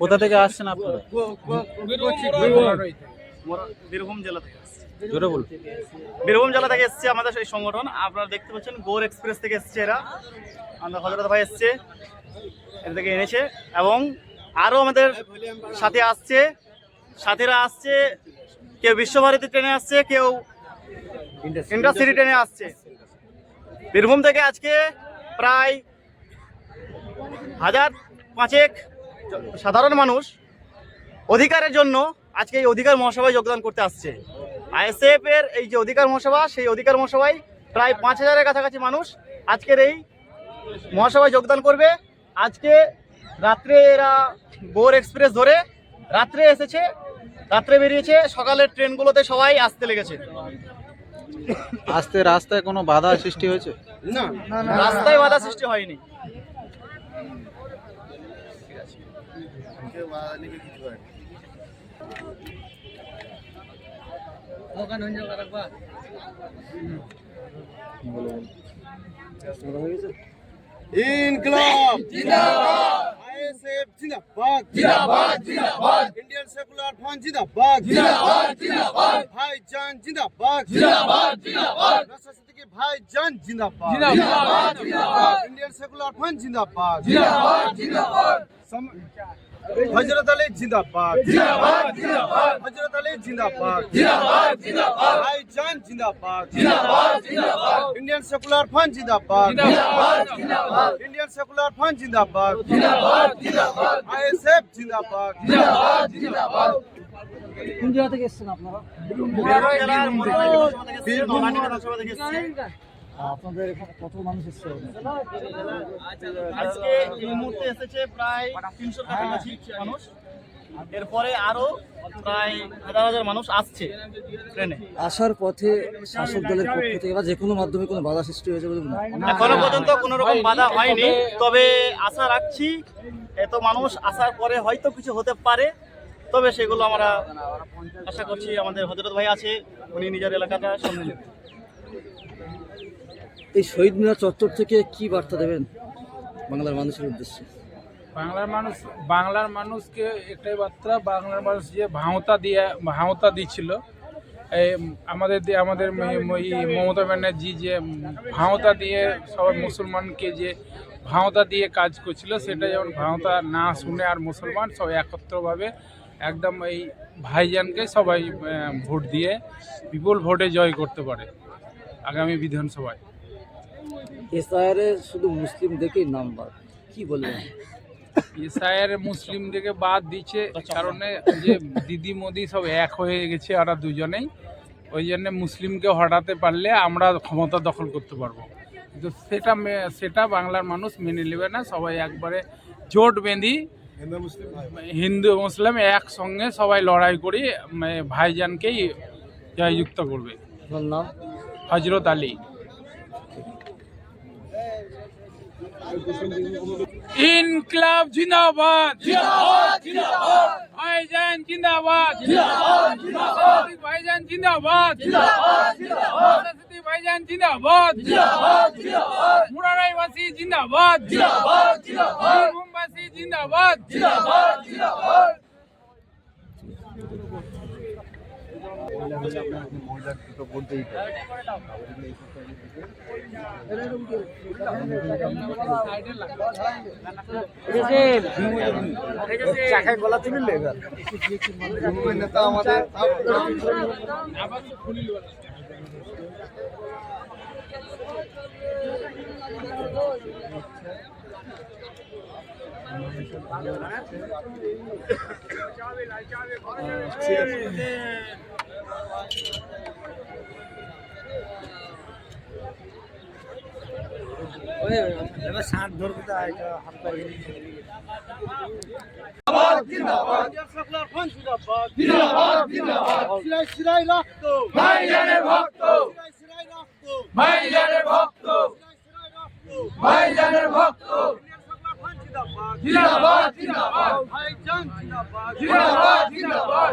কোথা থেকে আসছেন আপনারা বীরভূম জেলা থেকে জোরে বলুন বীরভূম জেলা থেকে এসছে আমাদের সেই সংগঠন আপনারা দেখতে পাচ্ছেন গোর এক্সপ্রেস থেকে এসছে এরা আমাদের হজরত ভাই এসছে এর থেকে এনেছে এবং আরও আমাদের সাথে আসছে সাথীরা আসছে কেউ বিশ্বভারতী ট্রেনে আসছে কেউ ইন্ডাস্ট্রি ট্রেনে আসছে বীরভূম থেকে আজকে প্রায় হাজার পাঁচেক সাধারণ মানুষ অধিকারের জন্য আজকে এই অধিকার মহাসভায় যোগদান করতে আসছে। আইএসএফ এর এই যে অধিকার মহাসভা সেই অধিকার মহাসভায় প্রায় পাঁচ হাজারের কাছাকাছি মানুষ আজকের এই মহাসভায় যোগদান করবে। আজকে রাত্রে এরা বোর এক্সপ্রেস ধরে রাত্রে এসেছে রাত্রে বেরিয়েছে সকালের ট্রেনগুলোতে সবাই আসতে লেগেছে। আসতে রাস্তায় কোনো বাধা সৃষ্টি হয়েছে? না রাস্তায় বাধা সৃষ্টি হয়নি। ইনকলাব! জিন্দাবাদ! আইএসএফ জিন্দাবাদ! জিন্দাবাদ জিন্দাবাদ! ইন্ডিয়ান সেকুলার ফ্রন্ট জিন্দাবাদ! জিন্দাবাদ জিন্দাবাদ! ভাইজান জিন্দাবাদ! জিন্দাবাদ জিন্দাবাদ! রাষ্ট্র সিদ্দিকী ভাইজান জিন্দাবাদ! জিন্দাবাদ জিন্দাবাদ! ইন্ডিয়ান সেকুলার ফ্রন্ট জিন্দাবাদ! জিন্দাবাদ জিন্দাবাদ! হযরত আলী জিন্দাবাদ। জিন্দাবাদ জিন্দাবাদ। হযরত আলী জিন্দাবাদ। জিন্দাবাদ জিন্দাবাদ। ভাইজান জিন্দাবাদ। জিন্দাবাদ জিন্দাবাদ। ইন্ডিয়ান সেকুলার ফ্রন্ট জিন্দাবাদ। জিন্দাবাদ জিন্দাবাদ। ইন্ডিয়ান সেকুলার ফ্রন্ট জিন্দাবাদ। জিন্দাবাদ জিন্দাবাদ। আইএসএফ জিন্দাবাদ। জিন্দাবাদ জিন্দাবাদ। কোন জায়গা থেকে এসেছেন আপনারা? বীরভূম জেলার বিধানসভা থেকে এসছে, আপনাদের এখানে কত মানুষ এসছে? আজকে এই মুহূর্তে এসেছে প্রায় তিনশোর কাছাকাছি মানুষ। এরপরে আরও প্রায় হাজার হাজার মানুষ আসছে ট্রেনে। আসার পথে শাসক দলের পক্ষ থেকে বা যে কোনো মাধ্যমে কোনো বাধা সৃষ্টি হয়েছে বলে? এখনও পর্যন্ত কোনো রকম বাধা হয়নি তবে আশা রাখছি এত মানুষ আসার পরে হয়তো কিছু হতে পারে তবে সেগুলো আমরা আশা করছি আমাদের হজরত ভাই আছে উনি নিজের এলাকাটা সামনে এই শহীদ মিনার চত্বর থেকে কি বার্তা দেবেন বাংলার মানুষের উদ্দেশ্যে? বাংলার মানুষ, বাংলার মানুষকে একটাই বার্তা, বাংলার মানুষ যে ভাওতা দিয়ে, ভাওতা দিচ্ছিল আমাদের আমাদের মমতা ব্যানার্জি যে ভাওতা দিয়ে সবাই মুসলমানকে যে ভাওতা দিয়ে কাজ করছিল, সেটা যেমন ভাওতা না শুনে আর মুসলমান সবাই একত্রভাবে একদম এই ভাইজানকে সবাই ভোট দিয়ে বিপুল ভোটে জয় করতে পারে আগামী বিধানসভায়। এসআইআর শুধু মুসলিম দেখেই নাম্বার। কি বলবেন? ইসরায়েল মুসলিমদেরকে বাদ দিচ্ছে কারণে যে দিদি মোদি সব এক হয়ে গেছে ওরা দুজনেই। ওই জন্য মুসলিমকে হটাতে পারলে আমরা ক্ষমতা দখল করতে পারব। কিন্তু সেটা সেটা বাংলার মানুষ মেনে নেবে না সবাই একবারে জোট বেঁধি হিন্দু মুসলিম একসঙ্গে সবাই লড়াই করি মানে ভাইজানকেই জয়যুক্ত করবে। হজরত আলী। ইনকলাব জিন্দাবাদ। জিন্দাবাদ জিন্দাবাদ। ভাইজান জিন্দাবাদ। জিন্দাবাদ জিন্দাবাদ। ভাইজান জিন্দাবাদ। জিন্দাবাদ জিন্দাবাদ। ভাইজান জিন্দাবাদ। জিন্দাবাদ জিন্দাবাদ। মুরারাইবাসী জিন্দাবাদ। জিন্দাবাদ জিন্দাবাদ। মুম্বাসী জিন্দাবাদ। জিন্দাবাদ জিন্দাবাদ। ইন্ডিয়ান সেকুলার ফ্রন্ট জিন্দাবাদ জিন্দাবাদ জিন্দাবাদ সিরাই সিরাই রক্ত ভাইজানের ভক্ত সিরাই সিরাই রক্ত ভাইজানের ভক্ত। ভাইজানের ভক্ত। সেকুলার ফ্রন্ট জিন্দাবাদ জিন্দাবাদ ভাইজান জিন্দাবাদ। জিন্দাবাদ জিন্দাবাদ।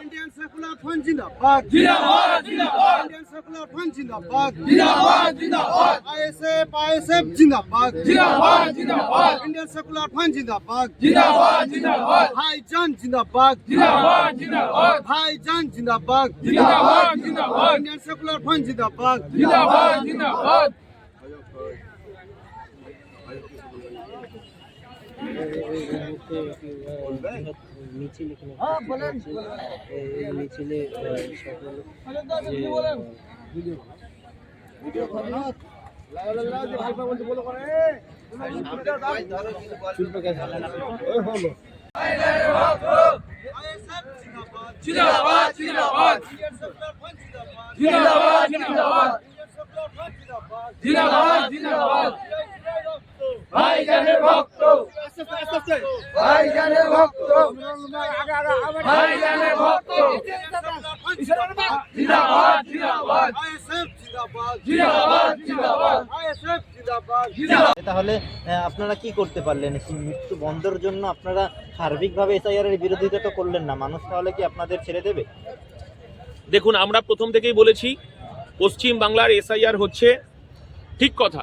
ফ্রন্ট জিন্দাবাদ। জিন্দাবাদ জিন্দাবাদ। ইন্ডিয়ান সেকুলার ফ্রন্ট জিন্দাবাদ। জিন্দাবাদ জিন্দাবাদ। আইএসএফ আইএসএফ জিন্দাবাদ। জিন্দাবাদ জিন্দাবাদ। ইন্ডিয়ান সেকুলার ফ্রন্ট জিন্দাবাদ। জিন্দাবাদ জিন্দাবাদ। ভাইজান জিন্দাবাদ। জিন্দাবাদ জিন্দাবাদ। ভাইজান জিন্দাবাদ। জিন্দাবাদ জিন্দাবাদ। ইন্ডিয়ান সেকুলার ফ্রন্ট জিন্দাবাদ। জিন্দাবাদ জিন্দাবাদ। মিছিলে জিন্দাবাদ ইন্ডিয়ান সেকুলার ফ্রন্ট জিন্দাবাদ জিন্দাবাদ জিন্দাবাদ জিন্দাবাদ জিন্দাবাদ জিন্দাবাদ ভক্ত ভাইজানের ভক্ত। ভাইজানের ভক্ত। জিন্দাবাদ জিন্দাবাদ। জিন্দাবাদ জিন্দাবাদ। জিন্দাবাদ। আইএসএফ জিন্দাবাদ তাহলে আপনারা কি করতে পারলেন? মৃত্যু বন্ধের জন্য আপনারা সার্বিকভাবে এসআইআর এর বিরোধিতা তো করলেন না। মানুষ তাহলে কি আপনাদের ছেড়ে দেবে? দেখুন আমরা প্রথম থেকেই বলেছি পশ্চিম বাংলার এসআইআর হচ্ছে ঠিক কথা।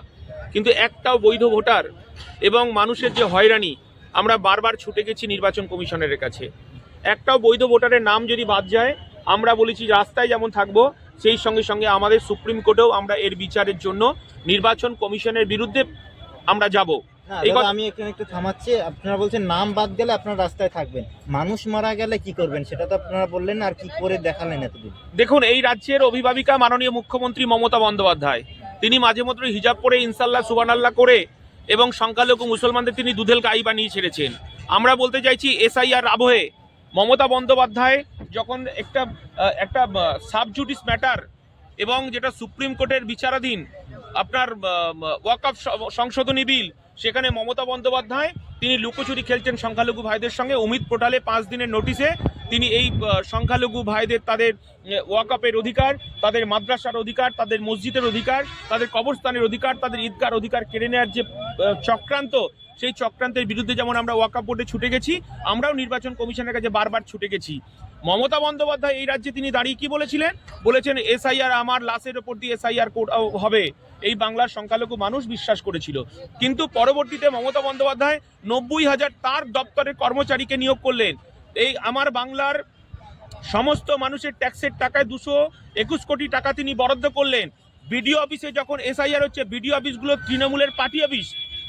কিন্তু একটাও বৈধ ভোটার এবং মানুষের যে হয়রানি আমরা বারবার ছুটে গেছি নির্বাচন কমিশনের কাছে। একটাও বৈধ ভোটারের নাম যদি বাদ যায় আমরা বলেছি রাস্তায় যেমন থাকব সেই সঙ্গে সঙ্গে আমাদের সুপ্রিম কোর্টেও আমরা এর বিচারের জন্য নির্বাচন কমিশনের বিরুদ্ধে আমরা যাব। আমি এখানে একটু থামাচ্ছি। আপনারা বলছেন নাম বাদ গেলে আপনারা রাস্তায় থাকবেন। মানুষ মারা গেলে কি করবেন সেটা তো আপনারা বললেন আর কি করে দেখালেন এতদিন? দেখুন এই রাজ্যের অভিভাবিকা মাননীয় মুখ্যমন্ত্রী মমতা বন্দ্যোপাধ্যায়। তিনি মাঝে মধ্যে হিজাব পরে ইনশাল্লাহ সুবানাল্লাহ করে এবং সংখ্যালঘু মুসলমানদের তিনি দুধেল গাই বানিয়ে ছেড়েছেন। আমরা বলতে চাইছি এসআইআর আবহে মমতা বন্দ্যোপাধ্যায় যখন একটা একটা সাব জুডিস ম্যাটার এবং যেটা সুপ্রিম কোর্টের বিচারাধীন, আপনার ওয়াকআপ সংশোধনী বিল সেখানে মমতা বন্দ্যোপাধ্যায়, তিনি লুকোচুরি খেলছেন সংখ্যালঘু ভাইদের সঙ্গে। অমিত পোর্টালে পাঁচ দিনের নোটিশে তিনি এই সংখ্যালঘু ভাইদের তাদের ওয়াকআপের অধিকার, তাদের মাদ্রাসার অধিকার, তাদের মসজিদের অধিকার, তাদের কবরস্থানের অধিকার, তাদের ঈদগার অধিকার কেড়ে নেওয়ার যে চক্রান্ত, সেই চক্রান্তের বিরুদ্ধে যেমন আমরা ওয়াকআপ বোর্ডে ছুটে গেছি, আমরাও নির্বাচন কমিশনের কাছে বারবার ছুটে গেছি। মমতা বন্দ্যোপাধ্যায় এই রাজ্যে তিনি দাঁড়িয়ে কি বলেছিলেন? বলেছেন, এসআইআর আমার, লাশের ওপর দিয়ে এসআইআর হবে। এই বাংলার সংখ্যালঘু মানুষ বিশ্বাস করেছিল। কিন্তু পরবর্তীতে মমতা বন্দ্যোপাধ্যায় নব্বই হাজার তার দপ্তরের কর্মচারীকে নিয়োগ করলেন। এই আমার বাংলার সমস্ত মানুষের ট্যাক্সের টাকায় দুশো একুশ কোটি টাকা তিনি বরাদ্দ করলেন। বিডিও অফিসে যখন এসআইআর হচ্ছে, বিডিও অফিসগুলো তৃণমূলের পার্টি অফিস।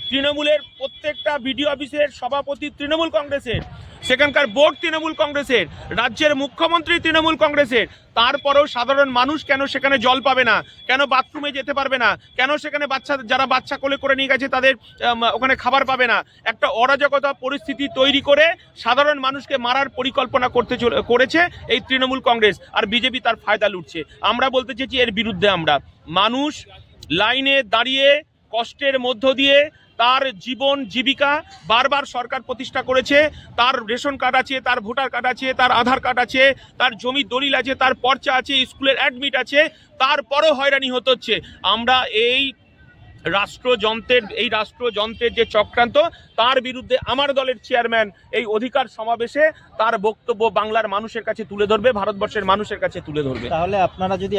তৃণমূলের প্রত্যেকটা বিডিও অফিসের সভাপতি তৃণমূল কংগ্রেসের। সেখানকার বোর্ড তৃণমূল কংগ্রেসের, রাজ্যের মুখ্যমন্ত্রী তৃণমূল কংগ্রেসের। তারপরেও সাধারণ মানুষ কেন সেখানে জল পাবে না? কেন বাথরুমে যেতে পারবে না? কেন সেখানে বাচ্চা, যারা বাচ্চা কোলে করে নিয়ে গেছে তাদের ওখানে খাবার পাবে না? একটা অরাজকতা পরিস্থিতি তৈরি করে সাধারণ মানুষকে মারার পরিকল্পনা করতে করেছে এই তৃণমূল কংগ্রেস। আর বিজেপি তার ফায়দা লুটছে। আমরা বলতে চেয়েছি এর বিরুদ্ধে আমরা। মানুষ লাইনে দাঁড়িয়ে কষ্টের মধ্য দিয়ে তার জীবন জীবিকা বারবার সরকার প্রতিষ্ঠা করেছে। তার রেশন কার্ড আছে, তার ভোটার কার্ড আছে, তার আধার কার্ড আছে, তার জমির দলিল আছে, তার পর্চা আছে, স্কুলের অ্যাডমিট আছে, তারপরও হয়রানি হতে হচ্ছে। আমরা এই রাষ্ট্রযন্ত্রের এই রাষ্ট্রযন্ত্রের যে চক্রান্ত, তার বিরুদ্ধে আমার দলের চেয়ারম্যান এই অধিকার সমাবেশে তার বক্তব্য বাংলার মানুষের কাছে তুলে ধরবে, ভারতবর্ষের মানুষের কাছে তুলে ধরবে। তাহলে আপনারা যদি